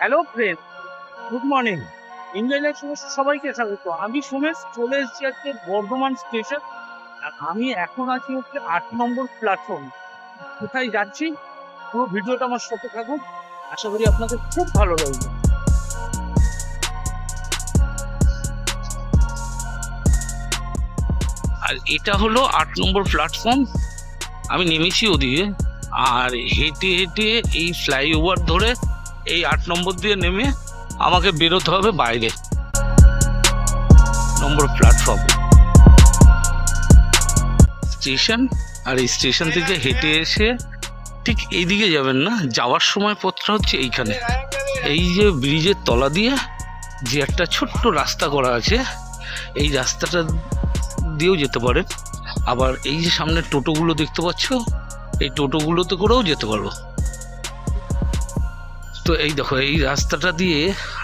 Hello friend good morning Indian সমস্ত সবাইকে স্বাগত। আমি সুমেশ, চলে এসেছি আজকে বর্ধমান স্টেশন। আমি এখন আছি হচ্ছে আট নম্বর প্ল্যাটফর্ম কোথায় যাচ্ছি? পুরো ভিডিওটা আমার সাথে থাকুন। আশা করি আপনাদের খুব ভালো লাগবে। আর এটা হলো আট নম্বর প্ল্যাটফর্ম আমি নেমেছি ওদিকে। আর হেঁটে হেঁটে এই ফ্লাইওভার ধরে এই আট নম্বর দিয়ে নেমে আমাকে বেরোতে হবে বাইরে। নম্বর প্ল্যাটফর্ম স্টেশন, আর এই স্টেশন থেকে হেঁটে এসে ঠিক এইদিকে যাবেন না, যাওয়ার সময় পথটা হচ্ছে এইখানে। এই যে ব্রিজের তলা দিয়ে যে একটা ছোট্ট রাস্তা করা আছে, এই রাস্তাটা দিয়েও যেতে পারে আবার এই যে সামনে টোটোগুলো দেখতে পাচ্ছ, এই টোটোগুলোতে করেও যেতে পারব। তো এই দেখো, এই রাস্তাটা দিয়ে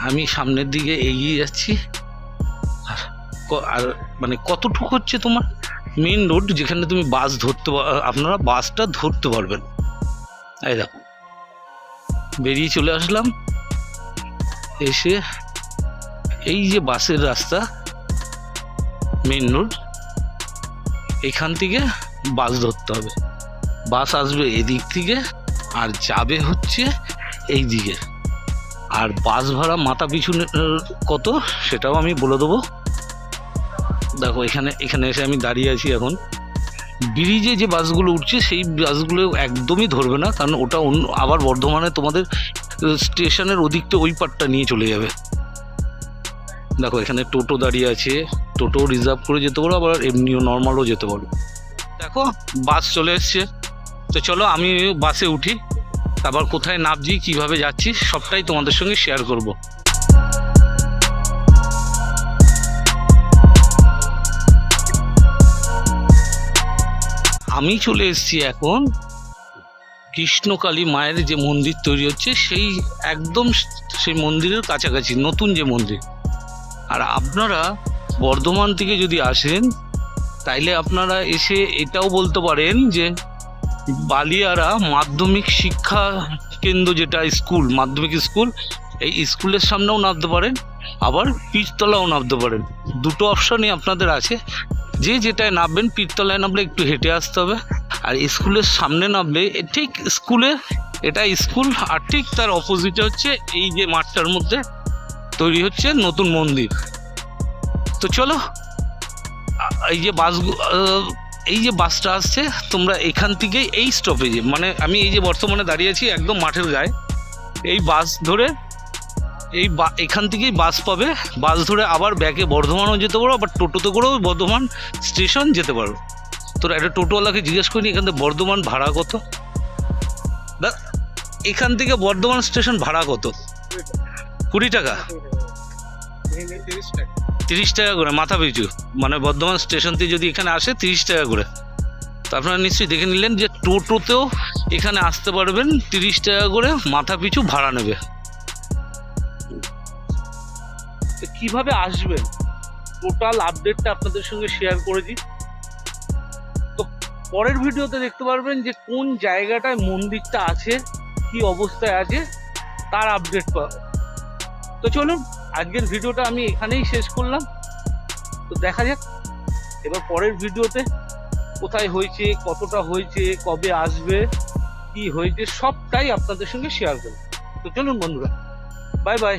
আমি সামনের দিকে এগিয়ে যাচ্ছি। আর আর মানে কতটুকু হচ্ছে তোমার মেন রোড যেখানে তুমি বাস ধরতে আপনারা বাসটা ধরতে পারবেন। এই দেখো, বেরিয়ে চলে আসলাম। এসে এই যে বাসের রাস্তা মেন রোড এখান থেকে বাস ধরতে হবে। বাস আসবে এদিক থেকে, আর যাবে হচ্ছে এই দিকে। আর বাস ভাড়া মাথা পিছু কত, সেটাও আমি বলে দেবো। দেখো, এখানে এখানে এসে আমি দাঁড়িয়ে আছি এখন। ব্রিজে যে বাসগুলো উঠছে, সেই বাসগুলো একদমই ধরবে না, কারণ ওটা অন্য আবার বর্ধমানে তোমাদের স্টেশনের ওদিকটা ওই পাটটা নিয়ে চলে যাবে। দেখো, এখানে টোটো দাঁড়িয়ে আছে। টোটো রিজার্ভ করে যেতে পারো, আবার এমনিও নর্মালও যেতে পারো। দেখো, বাস চলে এসছে। তো চলো, আমি বাসে উঠি। তারপর কোথায় নামছি, কীভাবে যাচ্ছি, সবটাই তোমাদের সঙ্গে শেয়ার করব। আমি চলে এসেছি এখন কৃষ্ণকালী মায়ের যে মন্দির তৈরি হচ্ছে, সেই একদম সেই মন্দিরের কাছাকাছি, নতুন যে মন্দির। আর আপনারা বর্ধমান থেকে যদি আসেন, তাইলে আপনারা এসে এটাও বলতে পারেন যে বালিয়ারা মাধ্যমিক শিক্ষা কেন্দ্র যেটা স্কুল, মাধ্যমিক স্কুল, এই স্কুলের সামনেও নামতে পারেন, আবার পীরতলাও নামতে পারেন। দুটো অপশনই আপনাদের আছে। যে যেটায় নামবেন, পীরতলায় নামলে একটু হেঁটে আসতে হবে। আর স্কুলের সামনে নামলে ঠিক স্কুলে, এটা স্কুল, আর ঠিক তার অপোজিটে হচ্ছে এই যে মাঠটার মধ্যে তৈরি হচ্ছে নতুন মন্দির। তো চলো এই যে বাস এই যে বাসটা আসছে, তোমরা এখান থেকে এই স্টপেজে মানে আমি এই যে বর্তমানে দাঁড়িয়ে আছি একদম মাঠের গায়ে, এই বাস ধরে এই বা- এখান থেকেই বাস পাবে, বাস ধরে আবার ব্যাকে বর্ধমানও যেতে পারো, আবার টোটোতে করেও বর্ধমান স্টেশন যেতে পারো। তোরা একটা টোটোওয়ালাকে জিজ্ঞেস করিনি, এখান থেকে বর্ধমান ভাড়া কত? দা এখান থেকে বর্ধমান স্টেশন ভাড়া কত? কুড়ি টাকা। তিরিশ টাকা করে, মাথা পিছু। মানে বর্ধমান স্টেশন থেকে যদি এখানে আসে তিরিশ টাকা করে। তো আপনারা নিশ্চয়ই দেখে নিলেন যে টোটোতেও এখানে আসতে পারবেন তিরিশ টাকা করে, মাথা পিছু ভাড়া নেবে। কীভাবে আসবেন? টোটাল আপডেটটা আপনাদের সঙ্গে শেয়ার করে করেছি তো পরের ভিডিওতে দেখতে পারবেন যে কোন জায়গাটায় মন্দিরটা আছে, কি অবস্থায় আছে, তার আপডেট পাওয়া তো চলুন আজকের ভিডিওটা আমি এখানেই শেষ করলাম। তো দেখা যাক, এবার পরের ভিডিওতে কোথায় হয়েছে, কতটা হয়েছে, কবে আসবে, কি হয়েছে, সবটাই আপনাদের সঙ্গে শেয়ার করব। তো চলুন বন্ধুরা বাই বাই